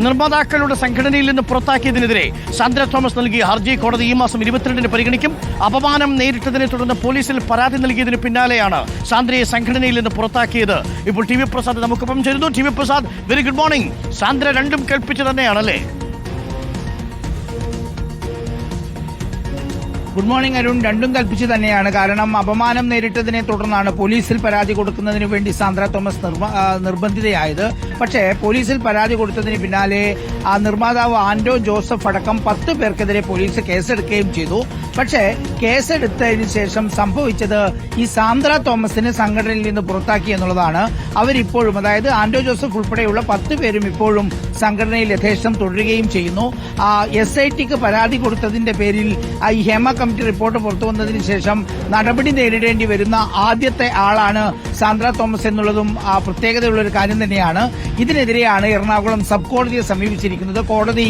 നിർമ്മാതാക്കളുടെ സംഘടനയിൽ നിന്ന് പുറത്താക്കിയതിനെതിരെ സാന്ദ്ര തോമസ് നൽകിയ ഹർജി കോടതി ഈ മാസം ഇരുപത്തിരണ്ടിന് പരിഗണിക്കും. അപമാനം നേരിട്ടതിനെ തുടർന്ന് പോലീസിൽ പരാതി നൽകിയതിന് പിന്നാലെയാണ് സാന്ദ്രയെ സംഘടനയിൽ നിന്ന് പുറത്താക്കിയത്. ഇപ്പോൾ ടി വി പ്രസാദ് നമുക്കൊപ്പം ചേരുന്നു. T V Prasad very good morning Sandra രണ്ടും കൽപ്പിച്ചു തന്നെയാണല്ലേ? Good morning Arun. രണ്ടും കൽപ്പിച്ചു തന്നെയാണ്. കാരണം അപമാനം നേരിട്ടതിനെ തുടർന്നാണ് പോലീസിൽ പരാതി കൊടുക്കുന്നതിന് വേണ്ടി സാന്ദ്ര തോമസ് നിർബ- നിർബന്ധിതയായത്. പക്ഷേ പോലീസിൽ പരാതി കൊടുത്തതിന് പിന്നാലെ ആ നിർമ്മാതാവ് ആന്റോ ജോസഫ് അടക്കം പത്ത് പേർക്കെതിരെ പോലീസ് കേസെടുക്കുകയും ചെയ്തു. പക്ഷേ കേസെടുത്തതിന് ശേഷം സംഭവിച്ചത് ഈ സാന്ദ്ര തോമസിനെ സംഘടനയിൽ നിന്ന് പുറത്താക്കി എന്നുള്ളതാണ്. അവരിപ്പോഴും അതായത് ആന്റോ ജോസഫ് ഉൾപ്പെടെയുള്ള പത്ത് പേരും ഇപ്പോഴും സംഘടനയിൽ യഥേഷ്ടം തുടരുകയും ചെയ്യുന്നു. എസ് ഐ ടിക്ക് പരാതി കൊടുത്തതിന്റെ പേരിൽ ഈ ഹേമ കമ്മിറ്റി റിപ്പോർട്ട് പുറത്തു വന്നതിന് ശേഷം നടപടി നേരിടേണ്ടി വരുന്ന ആദ്യത്തെ ആളാണ് സാന്ദ്ര തോമസ് എന്നുള്ളതും പ്രത്യേകതയുള്ള ഒരു കാര്യം തന്നെയാണ്. ഇതിനെതിരെയാണ് എറണാകുളം സബ് കോടതിയെ സമീപിച്ചിരിക്കുന്നത്. കോടതി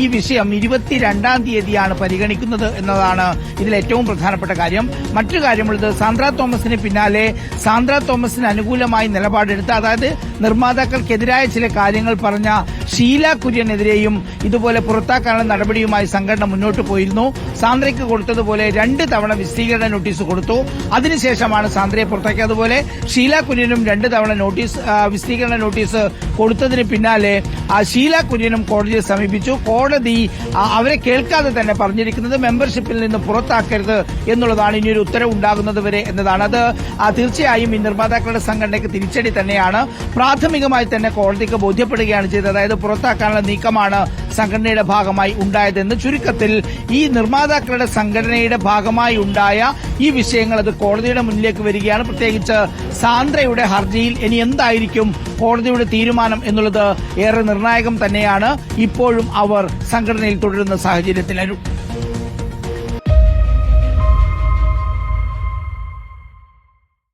ഈ വിഷയം ഇരുപത്തിരണ്ടാം തീയതിയാണ് പരിഗണിക്കുന്നത് എന്നതാണ് ഇതിൽ ഏറ്റവും പ്രധാനപ്പെട്ട കാര്യം. മറ്റു കാര്യമുള്ളത് സാന്ദ്ര തോമസിന് പിന്നാലെ സാന്ദ്ര തോമസിന് അനുകൂലമായി നിലപാടെടുത്ത അതായത് നിർമ്മാതാക്കൾക്കെതിരായ ചില കാര്യങ്ങൾ പറഞ്ഞ ഷീല കുര്യനെതിരെയും ഇതുപോലെ പുറത്താക്കാനുള്ള നടപടിയുമായി സംഘടന മുന്നോട്ട് പോയിരുന്നു. സാന്ദ്രയ്ക്ക് കൊടുത്തതുപോലെ രണ്ട് തവണ വിശദീകരണ നോട്ടീസ് കൊടുത്തു. അതിനുശേഷമാണ് സാന്ദ്രയെ പുറത്താക്കിയത്. അതുപോലെ ഷീല കുര്യനും രണ്ട് തവണ നോട്ടീസ് വിശദീകരണ നോട്ടീസ് കൊടുത്തതിന് പിന്നാലെ ആ ഷീല കുര്യനും കോടതിയെ സമീപിച്ചു. കോടതി അവരെ കേൾക്കാതെ തന്നെ പറഞ്ഞിരിക്കുന്നത് മെമ്പർഷിപ്പിൽ നിന്ന് പുറത്താക്കരുത് എന്നുള്ളതാണ് ഇനി ഒരു ഉത്തരവ് ഉണ്ടാകുന്നത് വരെ എന്നതാണ്. അത് തീർച്ചയായും ഈ നിർമ്മാതാക്കളുടെ സംഘടനയ്ക്ക് തിരിച്ചടി തന്നെയാണ്. പ്രാഥമികമായി തന്നെ കോടതിക്ക് ബോധ്യപ്പെടുകയാണ് ചെയ്തത്. അതായത് പുറത്താക്കാനുള്ള നീക്കമാണ് സംഘടനയുടെ ഭാഗമായി ഉണ്ടായതെന്ന് ചുരുക്കത്തിൽ ഈ നിർമ്മാതാക്കളുടെ സംഘടനയുടെ ഭാഗമായി ഉണ്ടായ ഈ വിഷയങ്ങൾ അത് കോടതിയുടെ മുന്നിലേക്ക് വരികയാണ്. പ്രത്യേകിച്ച് സാന്ദ്രയുടെ ഹർജിയിൽ ഇനി എന്തായിരിക്കും കോടതിയുടെ തീരുമാനം എന്നുള്ളത് ഏറെ നിർണായകം തന്നെയാണ്. ഇപ്പോഴും അവർ സംഘടനയിൽ തുടരുന്ന സാഹചര്യത്തിൽ അരുൺ